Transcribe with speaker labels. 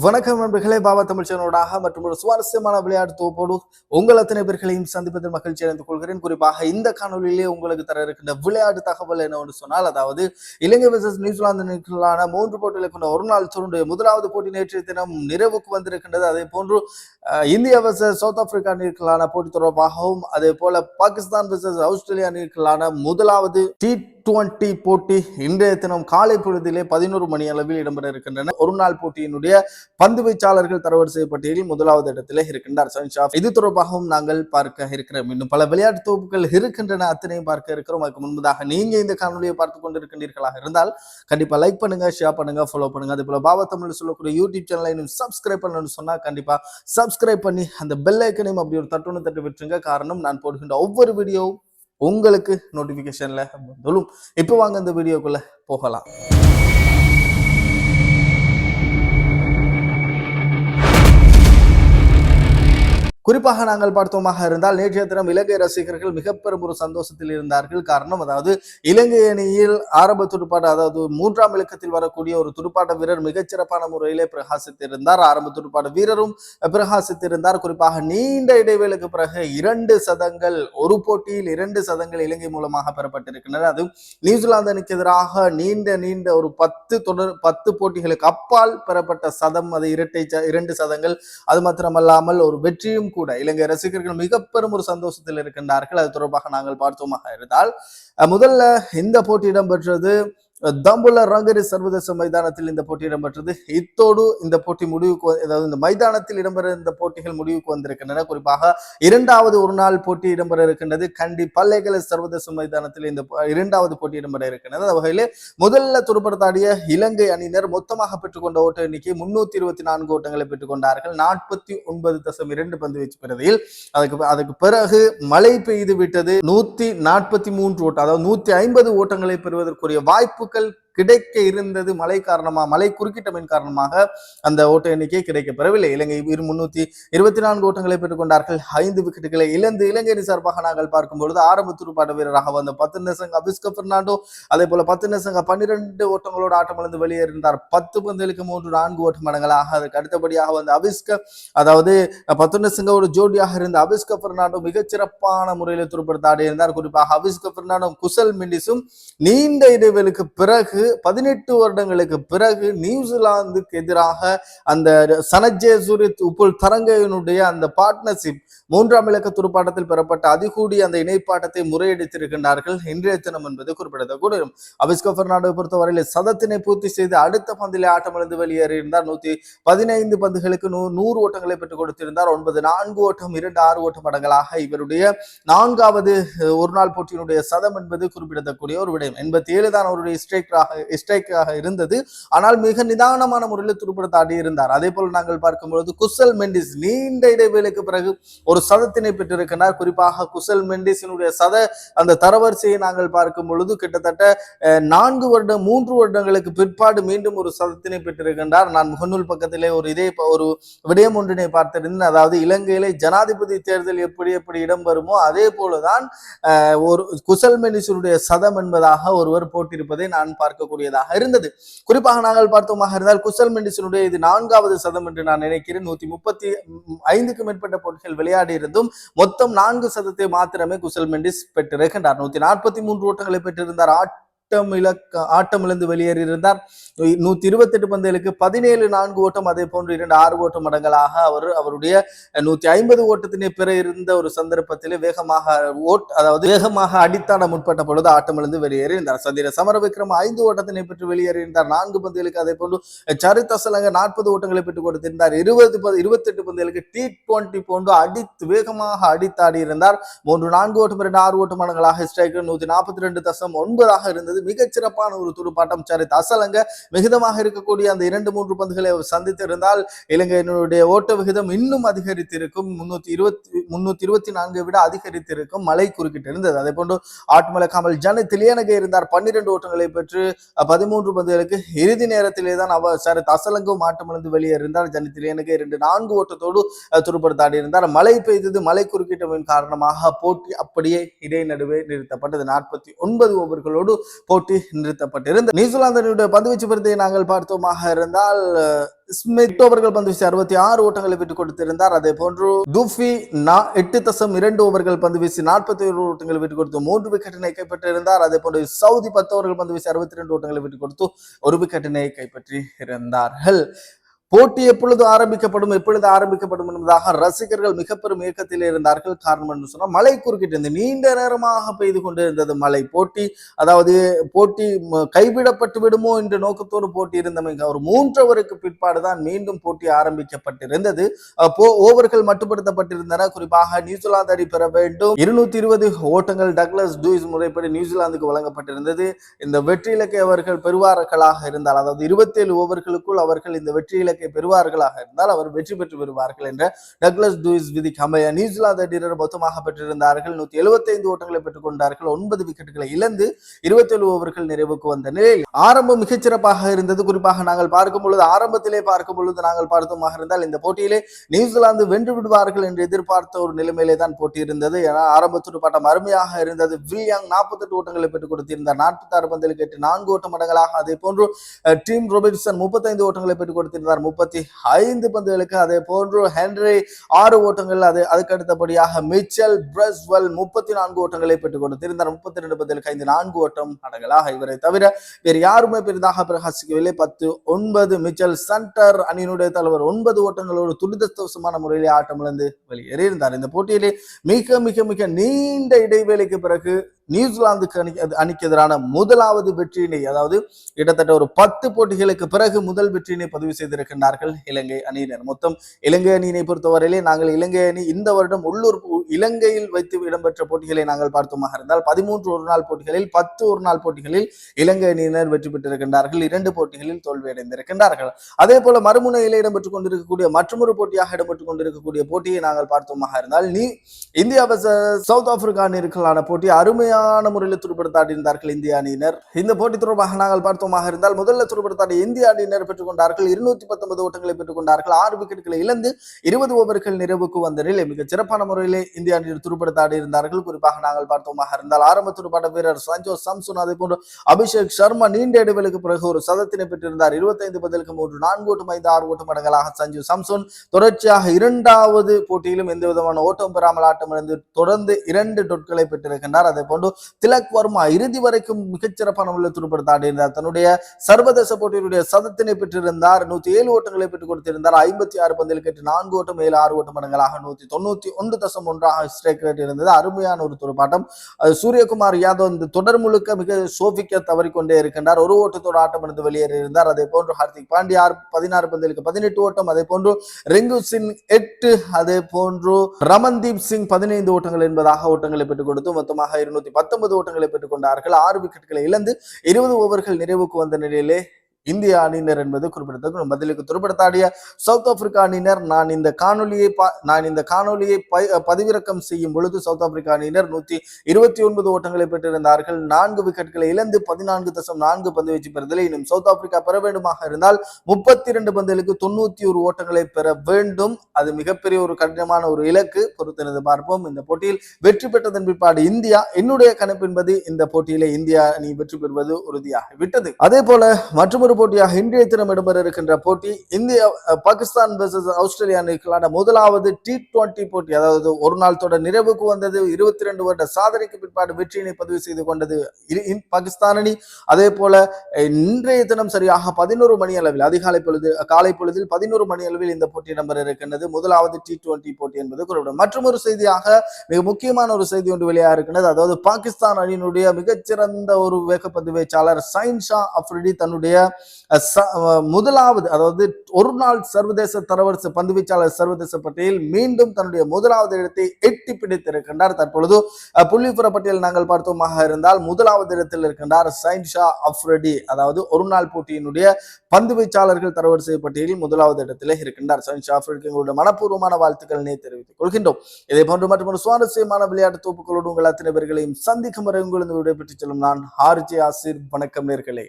Speaker 1: வணக்கம் நண்பர்களே பாபா தமிழ் சேனலோடாக மற்றும் ஒரு சுவாரஸ்யமான விளையாட்டு தொகுப்போடு உங்கள் அத்தனை பேர்களையும் சந்திப்பதில் மகிழ்ச்சி அடைந்து கொள்கிறேன். குறிப்பாக இந்த காணொலியிலே உங்களுக்கு தர இருக்கின்ற விளையாட்டு தகவல் என்னவென்று சொன்னால் அதாவது இலங்கை விசஸ் நியூசிலாந்து நிகழ்ச்சிகளான மூன்று போட்டிகளை கொண்ட ஒரு நாள் சுருண்டு முதலாவது போட்டி நேற்றைய தினம் நிறைவுக்கு வந்திருக்கின்றது. அதே போன்று இந்திய இந்தியா சவுத் ஆப்பிரிக்கா அணிகளான போட்டி தொடர்பாகவும் அதே போல பாகிஸ்தான் விசஸ் ஆஸ்திரேலியா அணிகளான முதலாவது டி டுவெண்ட்டி போட்டி இன்றைய தினம் காலை பொழுதிலே பதினோரு மணி அளவில் இடம்பெற இருக்கின்றன. ஒரு நாள் போட்டியினுடைய பந்து வீச்சாளர்கள் தரவரிசை பட்டியலில் முதலாவது இடத்திலே இருக்கின்றார் சன்ஷாப் இது தொடர்பாகவும் நாங்கள் பார்க்க இருக்கிறோம். இன்னும் பல விளையாட்டு தொகுப்புகள் இருக்கின்றன. அத்தனையும் பார்க்க இருக்கிறோம். அதுக்கு முன்பதாக நீங்க இந்த காணொலியை பார்த்து கொண்டிருக்கின்றீர்களாக இருந்தால் கண்டிப்பா லைக் பண்ணுங்க ஷேர் பண்ணுங்க ஃபாலோ பண்ணுங்க. அதே போல பாபா தமிழ் சொல்லக்கூடிய யூடியூப் சேனலை இன்னும் சப்ஸ்கிரைப் பண்ணணும்னு சொன்னா கண்டிப்பா சப்ஸ்கிரைப் பண்ணி அந்த பெல் ஐக்கனையும் அப்படி ஒரு தட்டுன்னு தட்டு விட்டுருங்க. காரணம் நான் போடுகின்ற ஒவ்வொரு வீடியோவும் உங்களுக்கு நோட்டிஃபிகேஷனில் வந்துடும். இப்போ வாங்க இந்த வீடியோக்குள்ளே போகலாம். குறிப்பாக நாங்கள் பார்த்தோமாக இருந்தால் நேற்றைய தினம் இலங்கை ரசிகர்கள் மிக பெரும் ஒரு சந்தோஷத்தில் இருந்தார்கள். காரணம் அதாவது இலங்கை அணியில் ஆரம்ப துடுப்பாட்ட அதாவது மூன்றாம் இலக்கத்தில் வரக்கூடிய ஒரு துடுப்பாட்ட வீரர் மிகச்சிறப்பான முறையிலே பிரகாசித்திருந்தார். ஆரம்ப துடுப்பாட்ட வீரரும் பிரகாசித்திருந்தார். குறிப்பாக நீண்ட இடைவேளுக்கு பிறகு இரண்டு சதங்கள் ஒரு போட்டியில் இரண்டு சதங்கள் இலங்கை மூலமாக பெறப்பட்டிருக்கின்றன. அது நியூசிலாந்து அணிக்கு எதிராக நீண்ட நீண்ட ஒரு பத்து தொடர் பத்து போட்டிகளுக்கு அப்பால் பெறப்பட்ட சதம். அது இரட்டை ச- இரண்டு சதங்கள். அது மாத்திரமல்லாமல் ஒரு வெற்றியும் கூட இலங்கை ரசிகர்கள் மிக பெரும் ஒரு சந்தோஷத்தில் இருக்கின்றார்கள். அது தொடர்பாக நாங்கள் பார்த்தோமாக இருந்தால் முதல்ல இந்த போட்டி இடம்பெற்றது அஹ், தம்புல ரங்கரி சர்வதேச மைதானத்தில் இந்த போட்டி இடம்பெற்றது. இத்தோடு இந்த போட்டி முடிவுக்கு அதாவது இந்த மைதானத்தில் இடம்பெற இந்த போட்டிகள் முடிவுக்கு வந்திருக்கின்றன. குறிப்பாக இரண்டாவது ஒரு நாள் போட்டி இடம்பெற இருக்கின்றது. கண்டி பல்லைகளை சர்வதேச மைதானத்தில் இந்த இரண்டாவது போட்டி இடம்பெற இருக்கின்றது. அந்த வகையிலே முதல்ல துடுப்படுத்தாடிய இலங்கை அணியினர் மொத்தமாக பெற்றுக்கொண்ட ஓட்ட எண்ணிக்கை முன்னூத்தி இருபத்தி நான்கு ஓட்டங்களை பெற்றுக்கொண்டார்கள். நாற்பத்தி ஒன்பது தசம் இரண்டு பந்து வீச்சு பெறுதில் அதுக்கு அதுக்கு பிறகு மழை பெய்து விட்டது. நூத்தி நாற்பத்தி மூன்று ஓட்டம் அதாவது நூத்தி ஐம்பது ஓட்டங்களை பெறுவதற்குரிய வாய்ப்பு local கிடைக்க இருந்தது மழை காரணமாக மழை குறுக்கிட்டமின் காரணமாக அந்த ஓட்ட எண்ணிக்கை கிடைக்க பெறவில்லை இலங்கை இரு முன்னூத்தி இருபத்தி நான்கு ஓட்டங்களை பெற்றுக்கொண்டார்கள். ஐந்து விக்கெட்டுகளை இழந்து இலங்கை அணி சார்பாக நாங்கள் பார்க்கும் பொழுது ஆரம்ப துடுப்பாட்ட வீரராக வந்த பத்து நெசங்க அபிஸ்க பெர்னாண்டோ அதே போல பத்து நெசங்க பன்னிரண்டு ஓட்டங்களோடு ஆட்டமிழந்து வெளியேறினார். பத்து பந்துகளுக்கு மூன்று நான்கு ஓட்டம் மடங்களாக அதுக்கு அடுத்தபடியாக வந்த அபிஸ்க அதாவது பத்து நெசங்கோடு ஜோடியாக இருந்த அபிஸ்க பெர்னாண்டோ மிகச்சிறப்பான முறையில் துருப்படுத்த ஆடி இருந்தார் குறிப்பாக அபிஸ்க பெர்னாண்டோ குசல் மெண்டிஸும் நீண்ட இடைவெளிக்கு பிறகு பதினெட்டு வருடங்களுக்கு பிறகு நியூசிலாந்துக்கு எதிராக அந்த சனஜேசூரி உப்புல் தரங்கையினுடைய அந்த பார்ட்னர்ஷிப் மூன்றாம் இலக்க துடுப்பாட்டத்தில் பெறப்பட்ட அதிகூடி அந்த இணைப்பாட்டத்தை முறையடித்திருக்கின்றார்கள். இன்றைய தினம் என்பது குறிப்பிடத்தக்க அபிஸ்கோ பெர்னாண்டோ பொறுத்தவரையில் சதத்தினை பூர்த்தி செய்து அடுத்த பந்திலே ஆட்டமிழந்து வெளியேறியிருந்தார். நூத்தி பதினைந்து பந்துகளுக்கு நூ நூறு ஓட்டங்களை பெற்றுக் கொடுத்திருந்தார். ஒன்பது நான்கு ஓட்டம் இரண்டு ஆறு ஓட்டம் அடங்கலாக இவருடைய நான்காவது ஒரு நாள் போட்டியினுடைய சதம் என்பது குறிப்பிடத்தக்கூடிய ஒரு விடயம். எண்பத்தி ஏழு தான் அவருடைய ஸ்ட்ரைக்கராக ஸ்ட்ரைக்காக இருந்தது. ஆனால் மிக நிதானமான முறையில் துடுப்படுத்த ஆடி இருந்தார். அதே போல் நாங்கள் பார்க்கும்பொழுது குசல் மெண்டிஸ் நீண்ட இடைவேளைக்கு பிறகு ஒரு சதத்தினை பெற்றிருக்கிறார். குறிப்பாக குசல் மெண்டிஸினுடைய சத அந்த தரவரிசையை நாங்கள் பார்க்கும் பொழுது கிட்டத்தட்ட நான்கு வருடம் மூன்று வருடங்களுக்கு பிற்பாடு மீண்டும் ஒரு சதத்தினை பெற்றிருக்கின்றார். நான் முகநூல் பக்கத்திலே ஒரு இதே ஒரு விடயம் ஒன்றினை பார்த்திருந்தேன். அதாவது இலங்கையிலே ஜனாதிபதி தேர்தல் எப்படி எப்படி இடம்பெறுமோ அதே போலதான் ஒரு குசல் மெண்டிஸினுடைய சதம் என்பதாக ஒருவர் போட்டிருப்பதை நான் பார்க்கக்கூடியதாக இருந்தது. குறிப்பாக நாங்கள் பார்த்தோமாக இருந்தால் குசல் மெண்டிசனுடைய இது நான்காவது சதம் என்று நான் நினைக்கிறேன். நூத்தி முப்பத்தி ஐந்துக்கு மேற்பட்ட போட்டிகள் விளையாடி இருந்தும் மொத்தம் நான்கு சதத்தை மாத்திரமே குசல் மெண்டிஸ் பெற்றிருக்கின்றார். நூத்தி நாற்பத்தி மூன்று ஓட்டங்களை பெற்றிருந்தார். ஆட்டம் இலக்க ஆட்டம் இழந்து வெளியேறியிருந்தார். நூத்தி இருபத்தி எட்டு பந்துகளுக்கு பதினேழு நான்கு ஓட்டம் அதே போன்று இரண்டு ஆறு ஓட்டம் மடங்களாக அவர் அவருடைய நூத்தி ஐம்பது ஓட்டத்தினை பெற இருந்த ஒரு சந்தர்ப்பத்திலே வேகமாக ஓட் அதாவது வேகமாக அடித்தாட முற்பட்ட பொழுது ஆட்டம் இழந்து வெளியேறியிருந்தார் சந்திர சமர விக்ரம் ஐந்து ஓட்டத்தினை பெற்று வெளியேறியிருந்தார். நான்கு பந்துகளுக்கு அதே போன்று சரித் அசலங்க நாற்பது ஓட்டங்களை பெற்றுக் கொடுத்திருந்தார். இருபது இருபத்தி எட்டு பந்துகளுக்கு டி டுவெண்டி போன்று அடித்து வேகமாக அடித்தாடி இருந்தார் மூன்று நான்கு ஓட்டம் இரண்டு ஆறு ஓட்டம் மடங்களாக ஸ்ட்ரைக்கர் நூத்தி நாற்பத்தி ரெண்டு தசம் ஒன்பதாக இருந்தது. மிகச்சிறப்பான ஒரு துடுப்பாட்டம் சரித் அசலங்க விகிதமாக இருக்கக்கூடிய அந்த இரண்டு மூன்று பந்துகளை அவர் சந்தித்திருந்தால் இலங்கையினுடைய ஓட்ட விகிதம் இன்னும் அதிகரித்திருக்கும். முன்னூத்தி இருபத்தி முன்னூத்தி இருபத்தி நான்கு விட அதிகரித்திருக்கும். மலை குறுக்கிட்டு இருந்தது. அதே போன்று ஆட்மலக்காமல் ஜன திலியனகை இருந்தார். பன்னிரண்டு ஓட்டங்களை பெற்று பதிமூன்று பந்துகளுக்கு இறுதி நேரத்திலே தான் அவர் சரித் அசலங்கும் ஆட்டமிழந்து வெளியே இருந்தார். ஜன திலியனகை இரண்டு நான்கு ஓட்டத்தோடு துடுப்படுத்தாடி இருந்தார். மழை பெய்தது மலை குறுக்கிட்டவின் காரணமாக போட்டி அப்படியே இடை நடுவே நிறுத்தப்பட்டது. நாற்பத்தி ஒன்பது ஓவர்களோடு போட்டி நிறுத்தப்பட்டிருந்தது. நியூசிலாந்தினுடைய பந்துவீச்சு விருதை நாங்கள் பார்த்தோமாக இருந்தால் ஸ்மித் ஓவர்கள் பந்து வீசி அறுபத்தி ஆறு ஓட்டங்களை விட்டுக் கொடுத்திருந்தார். அதே போன்று தூஃபி எட்டு தசம் இரண்டு ஓவர்கள் பந்து வீசி நாற்பத்தி ஒரு ஓட்டங்களை விட்டுக் கொடுத்து மூன்று விக்கெட்டினை கைப்பற்றியிருந்தார் அதே போன்று சவுதி பத்து ஓவர்கள் பந்து வீசி அறுபத்தி ரெண்டு ஓட்டங்களை விட்டுக் கொடுத்து ஒரு விக்கெட்டினை கைப்பற்றி இருந்தார்கள் போட்டி எப்பொழுது ஆரம்பிக்கப்படும் எப்பொழுது ஆரம்பிக்கப்படும் என்பதாக ரசிகர்கள் மிக பெரும் இயக்கத்தில் இருந்தார்கள். காரணம் என்று சொன்னால் மழை குறுக்கிட்டு இருந்தது நீண்ட நேரமாக பெய்து கொண்டிருந்தது மழை போட்டி. அதாவது போட்டி கைவிடப்பட்டு விடுமோ என்ற நோக்கத்தோடு போட்டி இருந்தமை ஒரு மூன்றவருக்கு பிற்பாடுதான் மீண்டும் போட்டி ஆரம்பிக்கப்பட்டிருந்தது. போ ஓவர்கள் மட்டுப்படுத்தப்பட்டிருந்தன. குறிப்பாக நியூசிலாந்து அடி பெற வேண்டும். இருநூத்தி இருபது ஓட்டங்கள் டக்ளஸ் டூஸ் முறைப்படி நியூசிலாந்துக்கு வழங்கப்பட்டிருந்தது. இந்த வெற்றி இலக்கை அவர்கள் பெறுவார்களாக இருந்தால் அதாவது இருபத்தேழு ஓவர்களுக்குள் அவர்கள் இந்த வெற்றி இலக்கை பெறுவார்களாக இருந்தால் அவர் வெற்றி பெற்று பெறுவார்கள் என்ற டக்ளஸ் டூயிஸ் விதிக்கு அமைய நியூசிலாந்து அணியினர் மொத்தமாக பெற்றிருந்தார்கள். நூத்தி எழுபத்தைந்து ஓட்டங்களை பெற்றுக் கொண்டார்கள். ஒன்பது விக்கெட்டுகளை இழந்து இருபத்தேழு ஓவர்கள் நிறைவுக்கு வந்த நிலையில் ஆரம்பம் மிகச்சிறப்பாக இருந்தது. குறிப்பாக நாங்கள் பார்க்கும் பொழுது ஆரம்பத்திலே பார்க்கும் பொழுது நாங்கள் பார்த்தோமாக இருந்தால் இந்த போட்டியிலே நியூசிலாந்து வென்று விடுவார்கள் என்று எதிர்பார்த்த ஒரு நிலைமையிலே தான் போட்டி இருந்தது. ஏன்னா ஆரம்ப துடுப்பாட்டம் அருமையாக இருந்தது. வில்லியாங் நாற்பத்தெட்டு ஓட்டங்களை பெற்றுக் கொடுத்திருந்தார். நாற்பத்தி ஆறு பந்திலுக்கு எட்டு நான்கு ஓட்ட மடங்களாக அதே போன்று டீம் ரொபின்சன் முப்பத்தைந்து ஓட்டங்களை பெற்றுக் கொடுத்திருந்தார். முப்பத்தி ஐந்து பந்துகளுக்கு அதே போன்று ஹென்ரி ஆறு ஓட்டங்கள் அது அதுக்கு அடுத்தபடியாக மிச்சல் பிரஸ்வெல் முப்பத்தி நான்கு ஓட்டங்களை பெற்றுக் கொடுத்திருந்தார் முப்பத்தி ரெண்டு பந்துகளுக்கு ஐந்து நான்கு ஓட்டம் அடங்கலாக இவரை தவிர வேறு யாருமே பெரிதாக பிரகாசிக்கவில்லை. பத்து ஒன்பது மிச்சல் சண்டர் அணியினுடைய தலைவர் ஒன்பது ஓட்டங்களோடு துரிதத்தவசமான முறையிலே ஆட்டமிழந்து வெளியேறியிருந்தார். இந்த போட்டியிலே மிக மிக மிக நீண்ட இடைவேளைக்கு பிறகு நியூசிலாந்துக்கு அணி அணிக்கு எதிரான முதலாவது வெற்றியினை அதாவது கிட்டத்தட்ட ஒரு பத்து போட்டிகளுக்கு பிறகு முதல் வெற்றியினை பதிவு செய்திருக்கின்றார்கள் இலங்கை அணியினர் மொத்தம் இலங்கை அணியினை பொறுத்தவரையிலே நாங்கள் இலங்கை அணி இந்த வருடம் உள்ளூர் இலங்கையில் வைத்து இடம்பெற்ற போட்டிகளை நாங்கள் பார்த்தோமாக இருந்தால் பதிமூன்று ஒரு நாள் போட்டிகளில் பத்து ஒரு நாள் போட்டிகளில் இலங்கை அணியினர் வெற்றி பெற்றிருக்கின்றார்கள். இரண்டு போட்டிகளில் தோல்வியடைந்திருக்கின்றார்கள். அதே போல மறுமுனையில் இடம்பெற்றுக் கொண்டிருக்கக்கூடிய மற்றொரு போட்டியாக இடம்பெற்றுக் கொண்டிருக்கக்கூடிய போட்டியை நாங்கள் பார்த்தோமாக இருந்தால் நீ இந்தியா சவுத் ஆப்பிரிக்கா அணிகளுக்கான போட்டி அருமையான முறையில் துடுப்படுத்தாடி இருந்தார்கள் இந்திய அணியினர். இந்த போட்டி தொடர்பாக நாங்கள் பார்த்தோமாக இருந்தால் முதல்ல துடுப்படுத்தாடி இந்திய அணியினர் பெற்றுக்கொண்டார்கள். இருநூத்தி பத்தொன்பது ஓட்டங்களை பெற்றுக்கொண்டார்கள். ஆறு விக்கெட்டுகளை இழந்து இருபது ஓவர்கள் நிறைவுக்கு வந்த நிலை மிக சிறப்பான முறையிலே இந்திய அணியில் துடுப்படுத்தாடி இருந்தார்கள் குறிப்பாக நாங்கள் பார்த்தோமாக இருந்தால் ஆரம்ப துடுப்பாட்ட வீரர் சஞ்சோ சம்சுன் அதே போன்று அபிஷேக் சர்மா நீண்ட இடைவெளிக்கு பிறகு ஒரு சதத்தினை பெற்றிருந்தார். இருபத்தைந்து பதிலுக்கு மூன்று நான்கு ஓட்டம் ஐந்து ஆறு ஓட்டம் மடங்களாக சஞ்சு சம்சுன். தொடர்ச்சியாக இரண்டாவது போட்டியிலும் எந்த விதமான ஓட்டம் பெறாமல் ஆட்டமிழந்து தொடர்ந்து இரண்டு டொட்களை பெற்றிருக்கின்றார். அதே போன்று திலக் வர்மா இறுதி வரைக்கும் மிகச்சிறப்பான உள்ள துடுப்படுத்தாடி இருந்தார் தன்னுடைய சர்வதேச போட்டியினுடைய சதத்தினை பெற்றிருந்தார். நூத்தி ஏழு ஓட்டங்களை பெற்றுக் கொடுத்திருந்தார். ஐம்பத்தி ஆறு பந்தில் கேட்டு நான்கு ஓட்டம் ஏழு ஆறு ஓட்டம் மடங்களாக நூத்தி தொண்ணூத்தி ஒன்று தசம் ஒன்றாக ஸ்ட்ரைக் ரேட் இருந்தது. அருமையான ஒரு துடுப்பாட்டம். சூரியகுமார் யாதவ் இந்த தொடர் முழுக்க மிக சோபிக்க தவறிக்கொண்டே இருக்கின்றார். ஒரு ஓட்டத்தோடு ஆட்டம் இருந்து வெளியேறி இருந்தார் அதே போன்று ஹார்திக் பாண்டியா பதினாறு பந்திலுக்கு பதினெட்டு ஓட்டம். அதே போன்று ரெங்கு சிங் எட்டு. அதே போன்று ரமன்தீப் சிங் பதினைந்து ஓட்டங்கள் என்பதாக ஓட்டங்களை பெற்றுக் கொடுத்து மொத்தமாக இருநூத்தி பத்தொன்பது ஓட்டங்களை பெற்றுக் கொண்டார்கள் ஆறு விக்கெட்டுகளை இழந்து இருபது ஓவர்கள் நிறைவுக்கு வந்த நிலையிலே இந்திய அணியினர் என்பது குறிப்பிடத்தக்க. பதிலுக்கு துருப்படுத்தாடிய சவுத் ஆப்பிரிக்கா அணியினர் நான் இந்த காணொலியை நான் இந்த காணொலியை பதிவிறக்கம் செய்யும் பொழுது சவுத் ஆப்பிரிக்கா அணியினர் நூத்தி இருபத்தி ஒன்பது ஓட்டங்களை பெற்றிருந்தார்கள். நான்கு விக்கெட்களை இழந்து பதினான்கு தசம் நான்கு பந்து வீச்சு பெறுதலை. இன்னும் சவுத் ஆப்பிரிக்கா பெற வேண்டுமாக இருந்தால் முப்பத்தி இரண்டு பந்துகளுக்கு தொண்ணூத்தி ஒரு ஓட்டங்களை பெற வேண்டும். அது மிகப்பெரிய ஒரு கடினமான ஒரு இலக்கு. பொறுத்திருந்து பார்ப்போம். இந்த போட்டியில் வெற்றி பெற்றதன் பிற்பாடு இந்தியா என்னுடைய கணிப்பின்படி இந்த போட்டியிலே இந்தியா அணி வெற்றி பெறுவது உறுதியாகி விட்டது அதே போல மற்றொரு போட்டியாக இன்றைய தினம் இடம்பெற இருக்கின்ற போட்டி இந்தியா பாகிஸ்தான் வெர்சஸ் ஆஸ்திரேலியா அணிகளான முதலாவது டி டுவெண்டி போட்டி. அதாவது ஒரு நாள் தொடர் நிறைவுக்கு வந்தது இருபத்தி ரெண்டு வருட சாதனைக்கு பிற்பாடு வெற்றியினை பதிவு செய்து கொண்டது பாகிஸ்தான் அணி. அதே போல இன்றைய தினம் சரியாக பதினோரு மணி அளவில் அதிகாலை பொழுது காலை பொழுதில் பதினோரு மணி அளவில் இந்த போட்டி இடம்பெற இருக்கின்றது முதலாவது டி டுவெண்டி போட்டி என்பது குறிப்பிடும். ஒரு செய்தியாக மிக முக்கியமான ஒரு செய்தி ஒன்று வெளியாக இருக்கின்றது அதாவது பாகிஸ்தான் அணியினுடைய மிகச்சிறந்த ஒரு வேகப்பந்து வீச்சாளர் சைன் அப்ரிடி தன்னுடைய முதலாவது அதாவது ஒரு நாள் சர்வதேச தரவரிசை பந்து வீச்சாளர் சர்வதேச பட்டியலில் மீண்டும் தன்னுடைய முதலாவது இடத்தை எட்டி பிடித்திருக்கின்றார். தற்பொழுது புள்ளிபுற பட்டியல் நாங்கள் பார்த்தோமாக இருந்தால் முதலாவது இடத்தில் இருக்கின்றார் சைன்ஷா அஃப்ரடி அதாவது ஒரு நாள் போட்டியினுடைய பந்து வீச்சாளர்கள் தரவரிசை பட்டியலில் முதலாவது இடத்திலே இருக்கின்றார் சைன் ஷா அஃப்ரடிக்கு எங்களுடைய மனப்பூர்வமான வாழ்த்துக்களை தெரிவித்துக் கொள்கின்றோம். இதே போன்று மற்றொரு சுவாரஸ்யமான விளையாட்டு தொகுப்புகளோடு உங்கள் அத்தனை பேர்களையும் சந்திக்கும் வரை உங்களிருந்து விடைபெற்று செல்லும் நான் ஆர்ஜே ஆசிர். வணக்கம் நேர்களே.